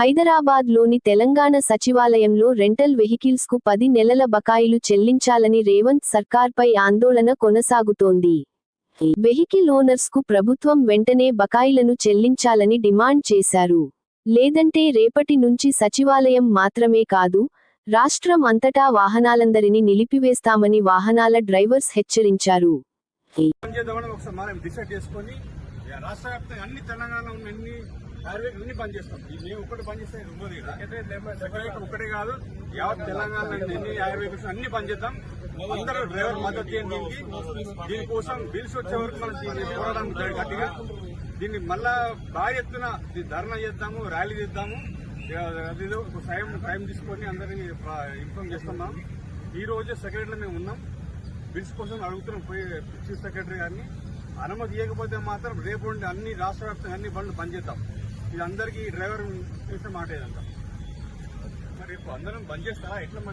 హైదరాబాద్లోని తెలంగాణ సచివాలయంలో రెంటల్ వెహికల్స్కు పది నెలల బకాయిలు చెల్లించాలని రేవంత్ సర్కార్పై ఆందోళన కొనసాగుతోంది. వెహికల్ ఓనర్స్కు ప్రభుత్వం వెంటనే బకాయిలను చెల్లించాలని డిమాండ్ చేశారు. లేదంటే రేపటి నుంచి సచివాలయం మాత్రమే కాదు రాష్ట్రం అంతటా వాహనాలందరినీ నిలిపివేస్తామని వాహనాల డ్రైవర్స్ హెచ్చరించారు. రాష్ట్ర వ్యాప్తంగా అన్ని తెలంగాణ ఉన్న హైవే అన్ని బంద్ చేస్తాం. మేము ఒక్కటి బంద్ చేస్తే సెక్రటరీ ఒక్కటే కాదు యావత్ తెలంగాణలో ఉన్న ఎన్ని హైవే అన్ని బంద్ చేద్దాం. అందరూ డ్రైవర్ మద్దతు చేయండి దీనికి. దీనికోసం బిల్స్ వచ్చే వరకు మనం పోరాటం గట్టిగా. దీన్ని మళ్ళా భారీ ఎత్తున ధర్నా చేద్దాము ర్యాలీ చేద్దాము. అదేదో ఒక టైం టైం తీసుకొని అందరినీ ఇన్ఫార్మ్ చేస్తున్నాం ఈ రోజు సెక్రటరీలో మేము ఉన్నాం. బిల్స్ కోసం అడుగుతున్నాం పోయి చీఫ్ సెక్రటరీ గారిని. అనుమతి ఇవ్వకపోతే మాత్రం రేపు అన్ని రాష్ట్ర వ్యాప్తంగా అన్ని బండ్లు బంద్ చేద్దాం. ఇది అందరికీ డ్రైవర్ చూసిన మాట ఇదంతా మరి ఇప్పుడు అందరం బంద్ చేస్తారా? ఎట్లా మరి?